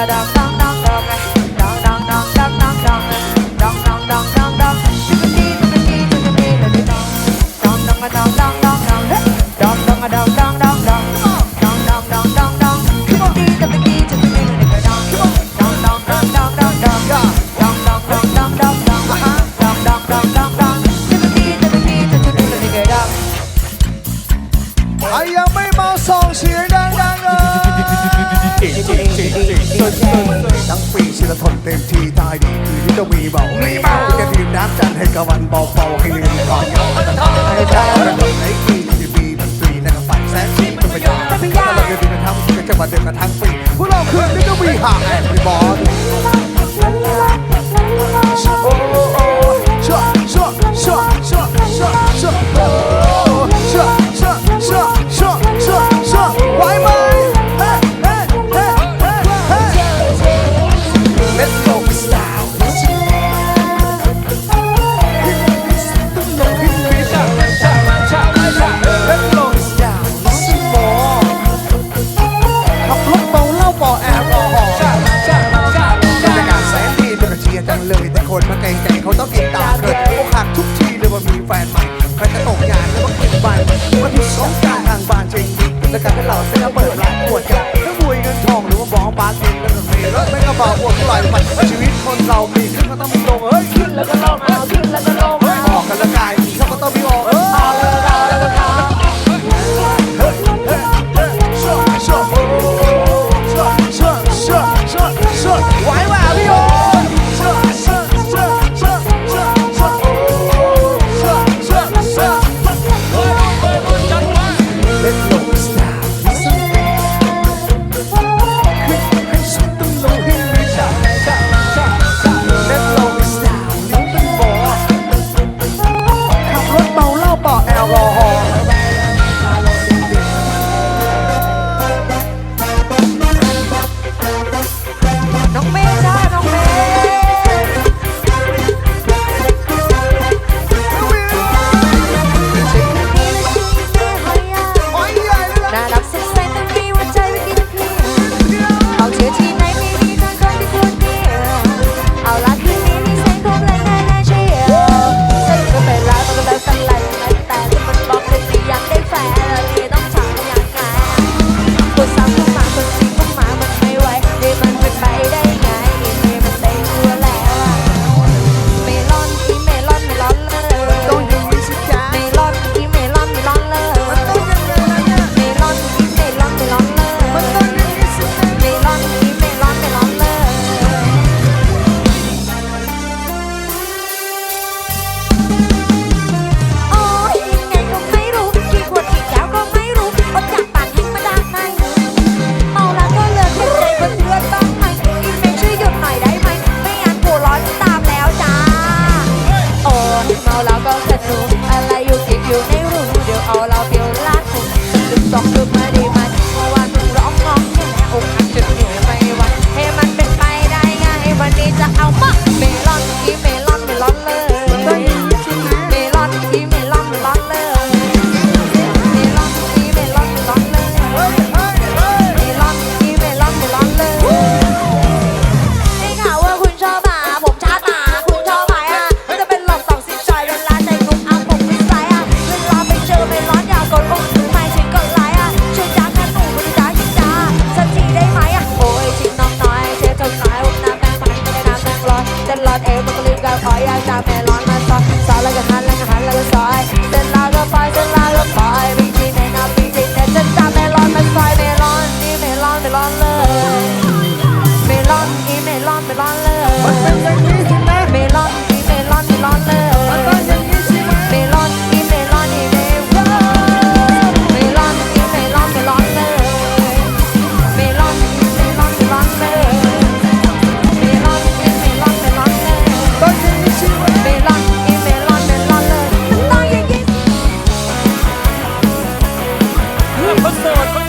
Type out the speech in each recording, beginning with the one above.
Ramadan. forward.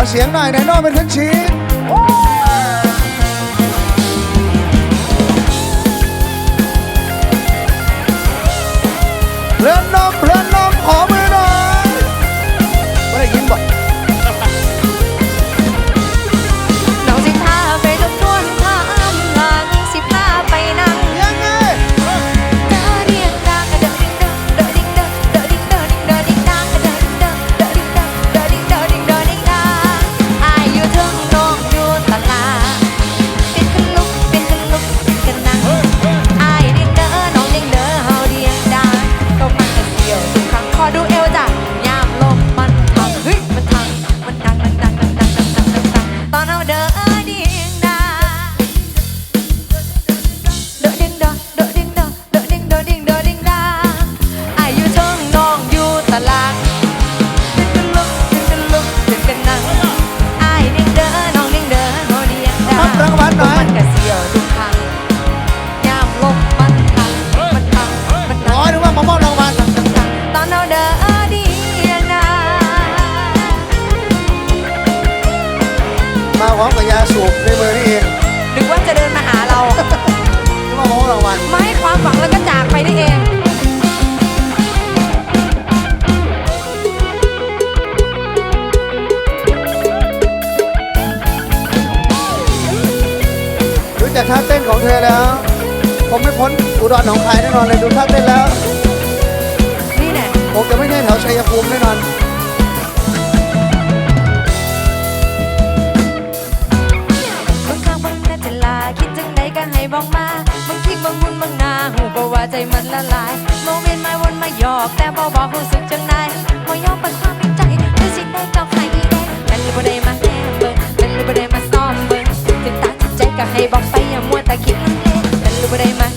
ขอเสียงหน่อยไดโน่เป็นคนชิ้ พ้นอุดรหนองคายแน่นอนเลยดูท่าเต้นแล้วนี่แน่ผมจะไม่ใช่แถวชัยภูมิแน่นอนบางครั้งบางนาจะลาคิดจังใดก็ให้บอกมาบางทีบางมุนบางนาหูบอกว่าใจมันละลายโมเมนต์มาวนมาหยอกแต่บอบอกรู้สึกจังไดมายอมเปิดความในใจคือสิได้กับใครได้มันเลยบ่ได้มาแก้เบิ่งมันเลยบ่ได้มาซ้อมเบิ่งถึงตาถึงใจก็ให้บอกไปอย่ามัวแต่คิดลังเลมันเลยบ่ได้มา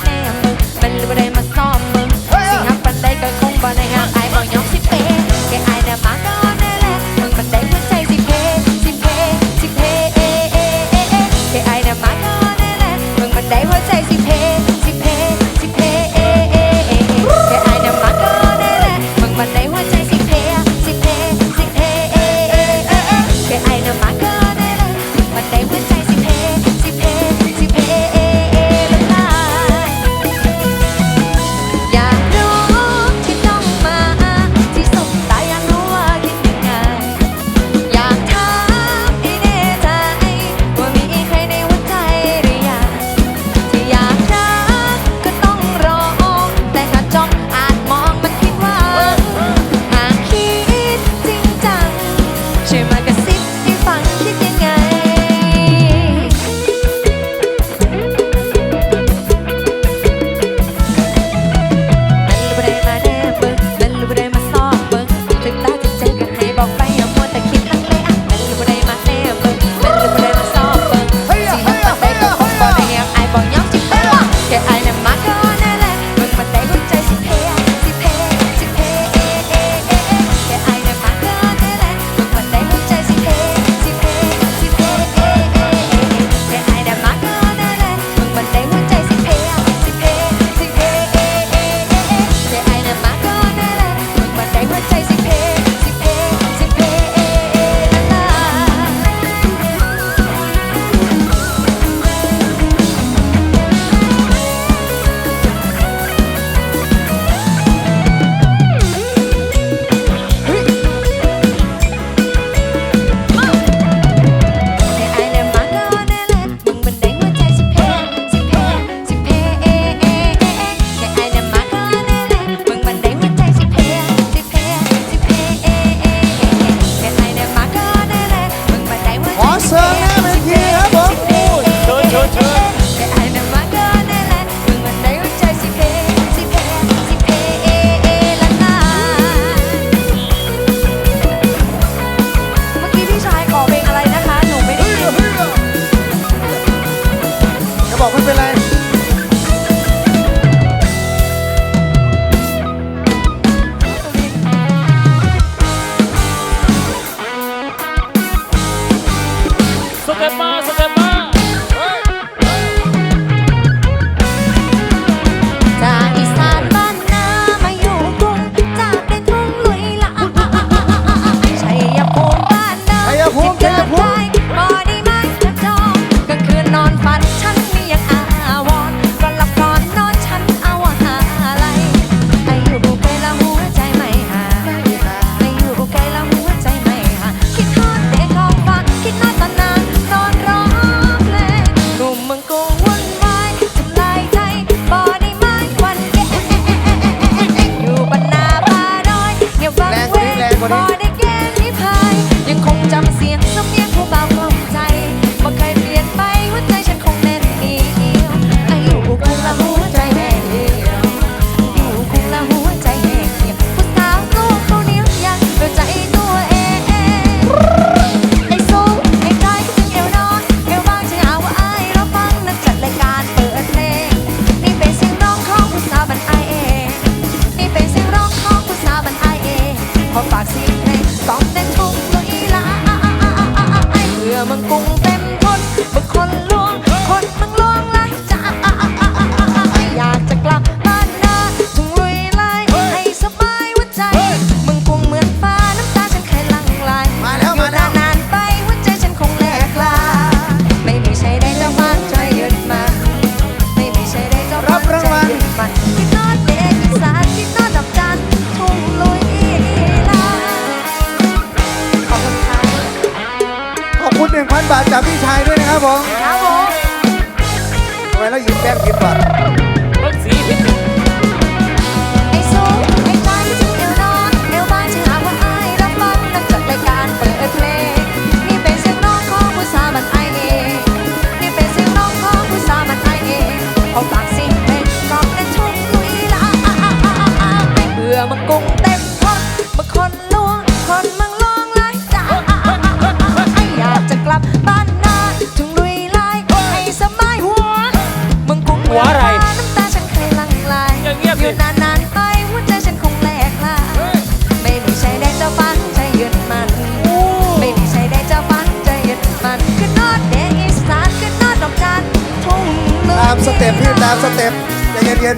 ตามสเต็ปใจเย็น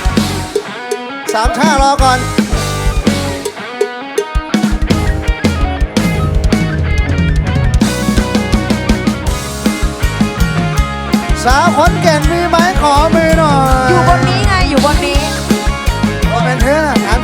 ๆสามท่ารอก่อนสาวขอนเก่นมีไม้ขอมือหน่อย อยู่บนนี้ไง อยู่บนนี้ โอเป็นเพื่อน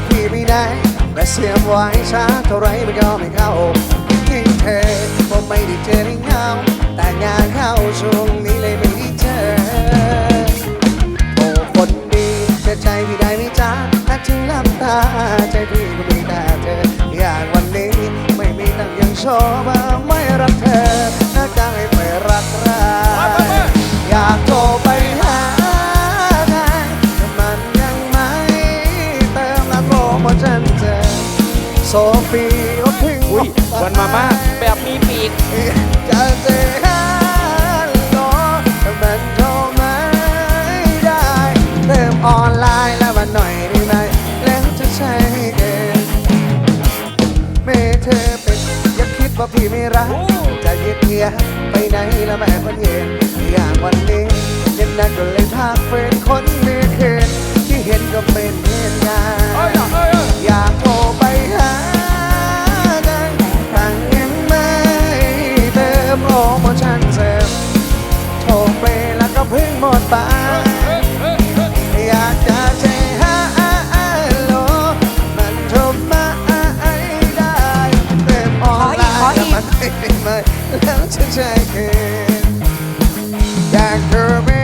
ก็พี่ไม่ได้และเสียมไว้ช้าเท่าไรมันก็ไม่เข้ายิ่งเธอผมไม่ได้เจอในเงาแต่งานเข้าช่วงนี้เลยไม่ได้เจอโอ้คนดีเชื่ใจพี่ได้ไม่จ้าถ้าถึงลับตาใจพี่ก็มีแต่เธออย่างวันนี้ไม่มีตั้งยังชอบไม่รักเธอ ฟรีรถทึงอุ้ยวันมาม่าแบบมีปีกจะเจอฮัลโหมันโทรไม่ได้เติมออนไลน์แล้ววันหน่อยได้ไหมแล้วจะใช้เองเมื่อเธอเป็นอย่าคิดว่าพี่ไม่รักจะเยียดเยียไปไหนและแม่คนเย็นอย่างวันนี้เย็นนักก็เลยทักเฟนคนมีเคนที่เห็นก็เป็น shaking. That girl be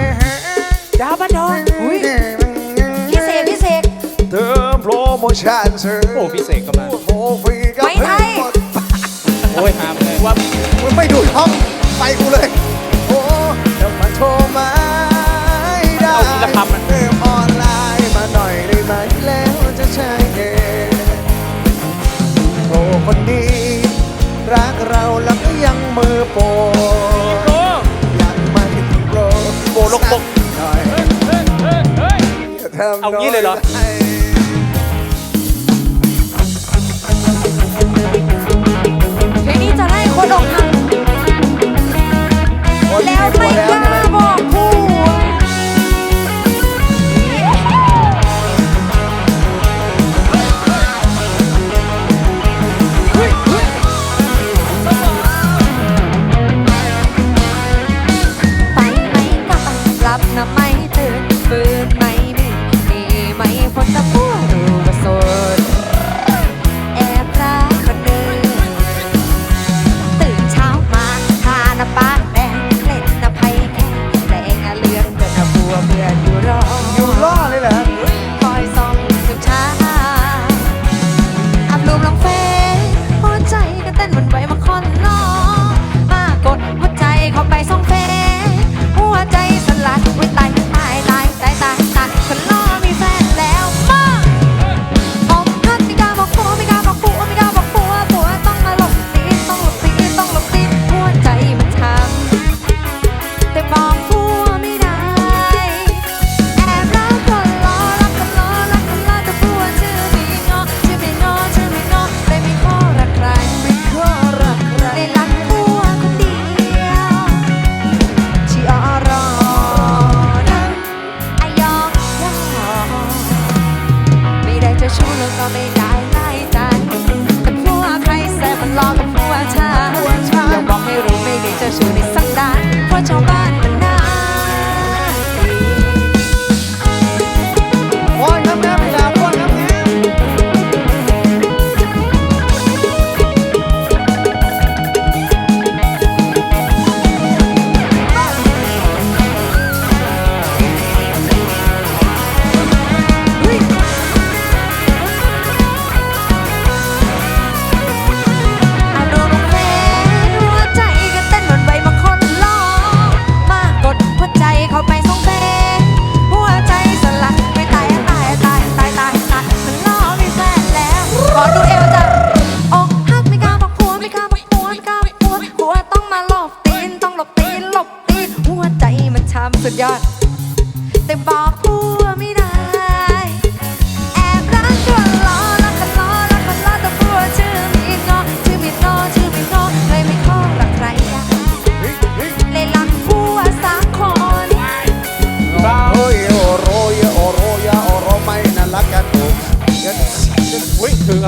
ดาวบันดอนอุ้เสก์เสก เธอโปรโมชั่นเธอโอ้พี่เสกก็มาไม่ได้โอ้ยหามเลยว่ามึงไม่ดูดห้องไปกูเลย โอ้แล้วมันโทรมาได้เอาทีละทำมัน เติมออนไลน์มาหน่อยได้ไหมแล้วจะใช่เองโทรคนดีรักเราแล้วก็ยัง มือโปอยากมาถึงโปโปลกบกหน่อยเอางี้เลยเหรอเพลงนี้จะได้คนออกทางแล้วไม่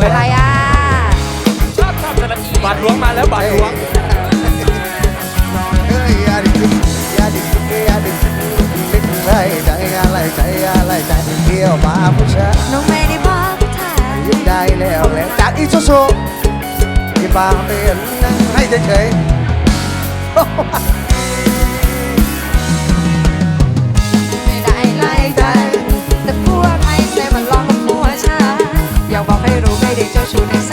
อะไรอะชอบชอบจระเบาดหลวงมาแล้วบาดหลวงน้องไม่ได้บอกายยิ้มได้แล้วแล้วจากอีโซโซที่บาเป็นให้เฉยๆ Yo